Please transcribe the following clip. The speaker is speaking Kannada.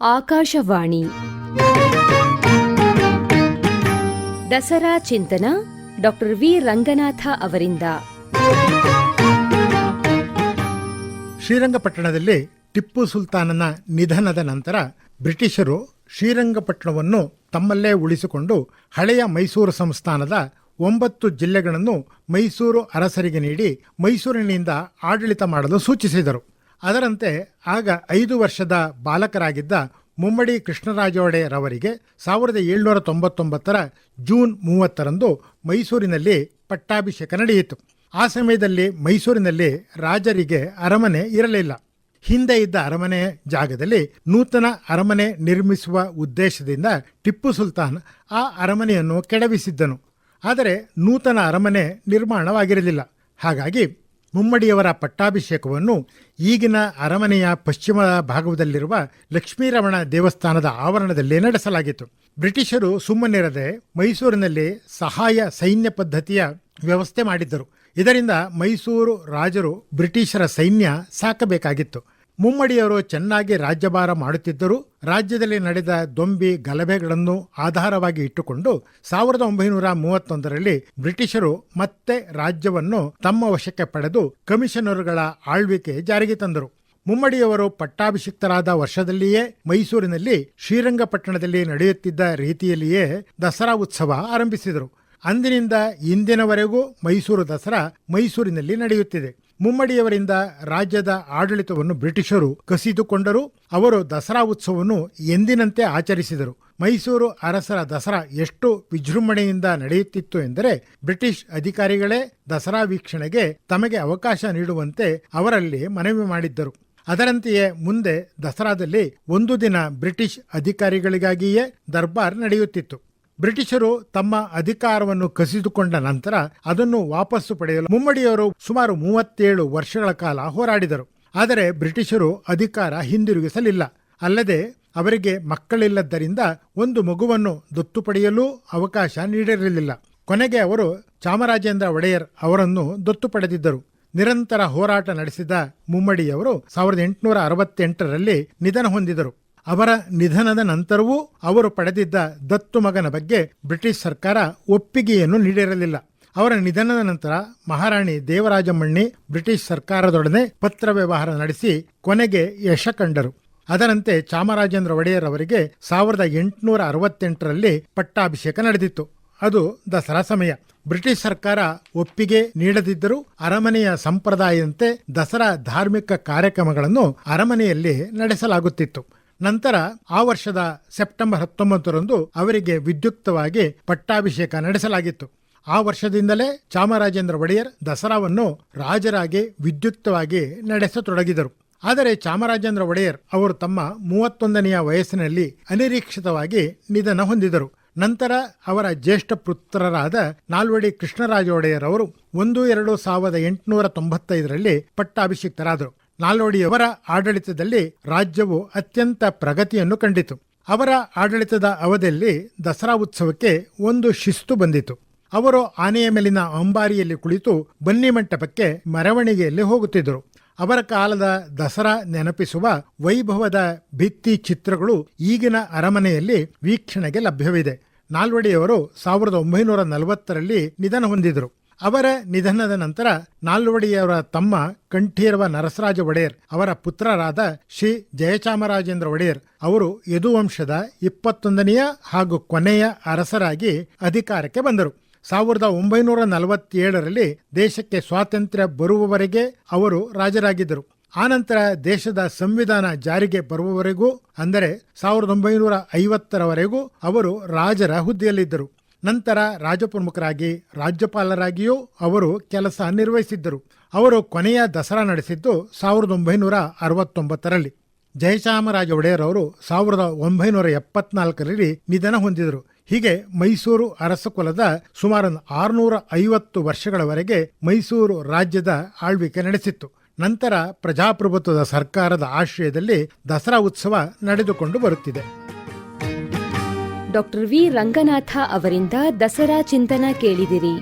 ಆಕಾಶವಾಣಿ. ದಸರಾ ಚಿಂತನ ಡಾಕ್ಟರ್ ವಿ ರಂಗನಾಥ ಅವರಿಂದ. ಶ್ರೀರಂಗಪಟ್ಟಣದಲ್ಲಿ ಟಿಪ್ಪು ಸುಲ್ತಾನನ ನಿಧನದ ನಂತರ ಬ್ರಿಟಿಷರು ಶ್ರೀರಂಗಪಟ್ಟಣವನ್ನು ತಮ್ಮಲ್ಲೇ ಉಳಿಸಿಕೊಂಡು ಹಳೆಯ ಮೈಸೂರು ಸಂಸ್ಥಾನದ ಒಂಬತ್ತು ಜಿಲ್ಲೆಗಳನ್ನು ಮೈಸೂರು ಅರಸರಿಗೆ ನೀಡಿ ಮೈಸೂರಿನಿಂದ ಆಡಳಿತ ಮಾಡಲು ಸೂಚಿಸಿದರು. ಅದರಂತೆ ಆಗ ಐದು ವರ್ಷದ ಬಾಲಕರಾಗಿದ್ದ ಮುಮ್ಮಡಿ ಕೃಷ್ಣರಾಜೋಡೆ ರವರಿಗೆ ಸಾವಿರದ ಏಳ್ನೂರ ತೊಂಬತ್ತೊಂಬತ್ತರ ಜೂನ್ ಮೂವತ್ತರಂದು ಮೈಸೂರಿನಲ್ಲಿ ಪಟ್ಟಾಭಿಷೇಕ ನಡೆಯಿತು. ಆ ಸಮಯದಲ್ಲಿ ಮೈಸೂರಿನಲ್ಲಿ ರಾಜರಿಗೆ ಅರಮನೆ ಇರಲಿಲ್ಲ. ಹಿಂದೆ ಇದ್ದ ಅರಮನೆ ಜಾಗದಲ್ಲಿ ನೂತನ ಅರಮನೆ ನಿರ್ಮಿಸುವ ಉದ್ದೇಶದಿಂದ ಟಿಪ್ಪು ಸುಲ್ತಾನ್ ಆ ಅರಮನೆಯನ್ನು ಕೆಡವಿಸಿದ್ದನು. ಆದರೆ ನೂತನ ಅರಮನೆ ನಿರ್ಮಾಣವಾಗಿರಲಿಲ್ಲ. ಹಾಗಾಗಿ ಮುಮ್ಮಡಿಯವರ ಪಟ್ಟಾಭಿಷೇಕವನ್ನು ಈಗಿನ ಅರಮನೆಯ ಪಶ್ಚಿಮ ಭಾಗದಲ್ಲಿರುವ ಲಕ್ಷ್ಮೀರಮಣ ದೇವಸ್ಥಾನದ ಆವರಣದಲ್ಲಿ ನಡೆಸಲಾಗಿತ್ತು. ಬ್ರಿಟಿಷರು ಸುಮ್ಮನಿರದೆ ಮೈಸೂರಿನಲ್ಲಿ ಸಹಾಯ ಸೈನ್ಯ ಪದ್ಧತಿಯ ವ್ಯವಸ್ಥೆ ಮಾಡಿದ್ದರು. ಇದರಿಂದ ಮೈಸೂರು ರಾಜರು ಬ್ರಿಟಿಷರ ಸೈನ್ಯ ಸಾಕಬೇಕಾಗಿತ್ತು. ಮುಮ್ಮಡಿಯವರು ಚೆನ್ನಾಗಿ ರಾಜ್ಯಭಾರ ಮಾಡುತ್ತಿದ್ದರು ರಾಜ್ಯದಲ್ಲಿ ನಡೆದ ದೊಂಬಿ ಗಲಭೆಗಳನ್ನು ಆಧಾರವಾಗಿ ಇಟ್ಟುಕೊಂಡು ಸಾವಿರದ ಒಂಬೈನೂರ ಮೂವತ್ತೊಂದರಲ್ಲಿ ಬ್ರಿಟಿಷರು ಮತ್ತೆ ರಾಜ್ಯವನ್ನು ತಮ್ಮ ವಶಕ್ಕೆ ಪಡೆದು ಕಮಿಷನರುಗಳ ಆಳ್ವಿಕೆ ಜಾರಿಗೆ ತಂದರು. ಮುಮ್ಮಡಿಯವರು ಪಟ್ಟಾಭಿಷಿಕ್ತರಾದ ವರ್ಷದಲ್ಲಿಯೇ ಮೈಸೂರಿನಲ್ಲಿ ಶ್ರೀರಂಗಪಟ್ಟಣದಲ್ಲಿ ನಡೆಯುತ್ತಿದ್ದ ರೀತಿಯಲ್ಲಿಯೇ ದಸರಾ ಉತ್ಸವ ಆರಂಭಿಸಿದರು. ಅಂದಿನಿಂದ ಇಂದಿನವರೆಗೂ ಮೈಸೂರು ದಸರಾ ಮೈಸೂರಿನಲ್ಲಿ ನಡೆಯುತ್ತಿದೆ. ಮುಮ್ಮಡಿಯವರಿಂದ ರಾಜ್ಯದ ಆಡಳಿತವನ್ನು ಬ್ರಿಟಿಷರು ಕಸಿದುಕೊಂಡರು. ಅವರು ದಸರಾ ಉತ್ಸವವನ್ನು ಎಂದಿನಂತೆ ಆಚರಿಸಿದರು. ಮೈಸೂರು ಅರಸರ ದಸರಾ ಎಷ್ಟು ವಿಜೃಂಭಣೆಯಿಂದ ನಡೆಯುತ್ತಿತ್ತು ಎಂದರೆ, ಬ್ರಿಟಿಷ್ ಅಧಿಕಾರಿಗಳೇ ದಸರಾ ವೀಕ್ಷಣೆಗೆ ತಮಗೆ ಅವಕಾಶ ನೀಡುವಂತೆ ಅವರಲ್ಲಿ ಮನವಿ ಮಾಡಿದ್ದರು. ಅದರಂತೆಯೇ ಮುಂದೆ ದಸರಾದಲ್ಲಿ ಒಂದು ದಿನ ಬ್ರಿಟಿಷ್ ಅಧಿಕಾರಿಗಳಿಗಾಗಿಯೇ ದರ್ಬಾರ್ ನಡೆಯುತ್ತಿತ್ತು. ಬ್ರಿಟಿಷರು ತಮ್ಮ ಅಧಿಕಾರವನ್ನು ಕಸಿದುಕೊಂಡ ನಂತರ ಅದನ್ನು ವಾಪಸ್ಸು ಪಡೆಯಲು ಮುಮ್ಮಡಿಯವರು ಸುಮಾರು ಮೂವತ್ತೇಳು ವರ್ಷಗಳ ಕಾಲ ಹೋರಾಡಿದರು. ಆದರೆ ಬ್ರಿಟಿಷರು ಅಧಿಕಾರ ಹಿಂದಿರುಗಿಸಲಿಲ್ಲ. ಅಲ್ಲದೆ ಅವರಿಗೆ ಮಕ್ಕಳಿಲ್ಲದ್ದರಿಂದ ಒಂದು ಮಗುವನ್ನು ದತ್ತು ಪಡೆಯಲು ಅವಕಾಶ ನೀಡಿರಲಿಲ್ಲ. ಕೊನೆಗೆ ಅವರು ಚಾಮರಾಜೇಂದ್ರ ಒಡೆಯರ್ ಅವರನ್ನು ದತ್ತು ಪಡೆದಿದ್ದರು. ನಿರಂತರ ಹೋರಾಟ ನಡೆಸಿದ ಮುಮ್ಮಡಿಯವರು ಸಾವಿರದ ಎಂಟುನೂರ ಅರವತ್ತೆಂಟರಲ್ಲಿ ನಿಧನ ಹೊಂದಿದರು. ಅವರ ನಿಧನದ ನಂತರವೂ ಅವರು ಪಡೆದಿದ್ದ ದತ್ತು ಮಗನ ಬಗ್ಗೆ ಬ್ರಿಟಿಷ್ ಸರ್ಕಾರ ಒಪ್ಪಿಗೆಯನ್ನು ನೀಡಿರಲಿಲ್ಲ. ಅವರ ನಿಧನದ ನಂತರ ಮಹಾರಾಣಿ ದೇವರಾಜಮಣ್ಣಿ ಬ್ರಿಟಿಷ್ ಸರ್ಕಾರದೊಡನೆ ಪತ್ರ ವ್ಯವಹಾರ ನಡೆಸಿ ಕೊನೆಗೆ ಯಶ ಕಂಡರು. ಅದರಂತೆ ಚಾಮರಾಜೇಂದ್ರ ಒಡೆಯರ್ ಅವರಿಗೆ ಸಾವಿರದ ಎಂಟುನೂರ ಅರವತ್ತೆಂಟರಲ್ಲಿ ಪಟ್ಟಾಭಿಷೇಕ ನಡೆದಿತ್ತು. ಅದು ದಸರಾ ಸಮಯ. ಬ್ರಿಟಿಷ್ ಸರ್ಕಾರ ಒಪ್ಪಿಗೆ ನೀಡದಿದ್ದರೂ ಅರಮನೆಯ ಸಂಪ್ರದಾಯದಂತೆ ದಸರಾ ಧಾರ್ಮಿಕ ಕಾರ್ಯಕ್ರಮಗಳನ್ನು ಅರಮನೆಯಲ್ಲಿ ನಡೆಸಲಾಗುತ್ತಿತ್ತು. ನಂತರ ಆ ವರ್ಷದ ಸೆಪ್ಟೆಂಬರ್ ಹತ್ತೊಂಬತ್ತರಂದು ಅವರಿಗೆ ವಿದ್ಯುಕ್ತವಾಗಿ ಪಟ್ಟಾಭಿಷೇಕ ನಡೆಸಲಾಗಿತ್ತು. ಆ ವರ್ಷದಿಂದಲೇ ಚಾಮರಾಜೇಂದ್ರ ಒಡೆಯರ್ ದಸರಾವನ್ನು ರಾಜರಾಗಿ ವಿದ್ಯುಕ್ತವಾಗಿ ನಡೆಸತೊಡಗಿದರು. ಆದರೆ ಚಾಮರಾಜೇಂದ್ರ ಒಡೆಯರ್ ಅವರು ತಮ್ಮ ಮೂವತ್ತೊಂದನೆಯ ವಯಸ್ಸಿನಲ್ಲಿ ಅನಿರೀಕ್ಷಿತವಾಗಿ ನಿಧನ ಹೊಂದಿದರು. ನಂತರ ಅವರ ಜ್ಯೇಷ್ಠ ಪುತ್ರರಾದ ನಾಲ್ವಡಿ ಕೃಷ್ಣರಾಜ ಒಡೆಯರ್ ಅವರು ಒಂದು ಎರಡು ಸಾವಿರದ ಎಂಟುನೂರ ತೊಂಬತ್ತೈದರಲ್ಲಿ ಪಟ್ಟಾಭಿಷಿಕ್ತರಾದರು. ನಾಲ್ವಡಿಯವರ ಆಡಳಿತದಲ್ಲಿ ರಾಜ್ಯವು ಅತ್ಯಂತ ಪ್ರಗತಿಯನ್ನು ಕಂಡಿತು. ಅವರ ಆಡಳಿತದ ಅವಧಿಯಲ್ಲಿ ದಸರಾ ಉತ್ಸವಕ್ಕೆ ಒಂದು ಶಿಸ್ತು ಬಂದಿತು. ಅವರು ಆನೆಯ ಮೇಲಿನ ಅಂಬಾರಿಯಲ್ಲಿ ಕುಳಿತು ಬನ್ನಿ ಮಂಟಪಕ್ಕೆ ಮೆರವಣಿಗೆಯಲ್ಲಿ ಹೋಗುತ್ತಿದ್ದರು. ಅವರ ಕಾಲದ ದಸರಾ ನೆನಪಿಸುವ ವೈಭವದ ಭಿತ್ತಿ ಚಿತ್ರಗಳು ಈಗಿನ ಅರಮನೆಯಲ್ಲಿ ವೀಕ್ಷಣೆಗೆ ಲಭ್ಯವಿದೆ. ನಾಲ್ವಡಿಯವರು ಸಾವಿರದ ಒಂಬೈನೂರ ನಲವತ್ತರಲ್ಲಿ ನಿಧನ ಹೊಂದಿದರು. ಅವರ ನಿಧನದ ನಂತರ ನಾಲ್ವಡಿಯವರ ತಮ್ಮ ಕಂಠೀರವ ನರಸರಾಜ ಒಡೆಯರ್, ಅವರ ಪುತ್ರರಾದ ಶ್ರೀ ಜಯಚಾಮರಾಜೇಂದ್ರ ಒಡೆಯರ್ ಅವರು ಯದುವಂಶದ ಇಪ್ಪತ್ತೊಂದನೆಯ ಹಾಗೂ ಕೊನೆಯ ಅರಸರಾಗಿ ಅಧಿಕಾರಕ್ಕೆ ಬಂದರು. ಸಾವಿರದ ಒಂಬೈನೂರ ನಲವತ್ತೇಳರಲ್ಲಿ ದೇಶಕ್ಕೆ ಸ್ವಾತಂತ್ರ್ಯ ಬರುವವರೆಗೆ ಅವರು ರಾಜರಾಗಿದ್ದರು. ಆನಂತರ ದೇಶದ ಸಂವಿಧಾನ ಜಾರಿಗೆ ಬರುವವರೆಗೂ, ಅಂದರೆ ಸಾವಿರದ ಒಂಬೈನೂರ ಐವತ್ತರವರೆಗೂ ಅವರು ರಾಜರ ಹುದ್ದೆಯಲ್ಲಿದ್ದರು. ನಂತರ ರಾಜಪ್ರಮುಖರಾಗಿ ರಾಜ್ಯಪಾಲರಾಗಿಯೂ ಅವರು ಕೆಲಸ ನಿರ್ವಹಿಸಿದ್ದರು. ಅವರು ಕೊನೆಯ ದಸರಾ ನಡೆಸಿದ್ದು ಸಾವಿರದ ಒಂಬೈನೂರ ಅರವತ್ತೊಂಬತ್ತರಲ್ಲಿ. ಜಯಚಾಮರಾಜ ಒಡೆಯರ್ ಅವರು ಸಾವಿರದ ಒಂಬೈನೂರ ಎಪ್ಪತ್ನಾಲ್ಕರಲ್ಲಿ ನಿಧನ ಹೊಂದಿದರು. ಹೀಗೆ ಮೈಸೂರು ಅರಸಕುಲದ ಸುಮಾರು ಆರುನೂರ ಐವತ್ತು ವರ್ಷಗಳವರೆಗೆ ಮೈಸೂರು ರಾಜ್ಯದ ಆಳ್ವಿಕೆ ನಡೆಸಿತ್ತು. ನಂತರ ಪ್ರಜಾಪ್ರಭುತ್ವದ ಸರ್ಕಾರದ ಆಶ್ರಯದಲ್ಲಿ ದಸರಾ ಉತ್ಸವ ನಡೆದುಕೊಂಡು ಬರುತ್ತಿದೆ. ಡಾಕ್ಟರ್ ವಿ ರಂಗನಾಥ ಅವರಿಂದ ದಸರಾ ಚಿಂತನ ಕೇಳಿದಿರಿ.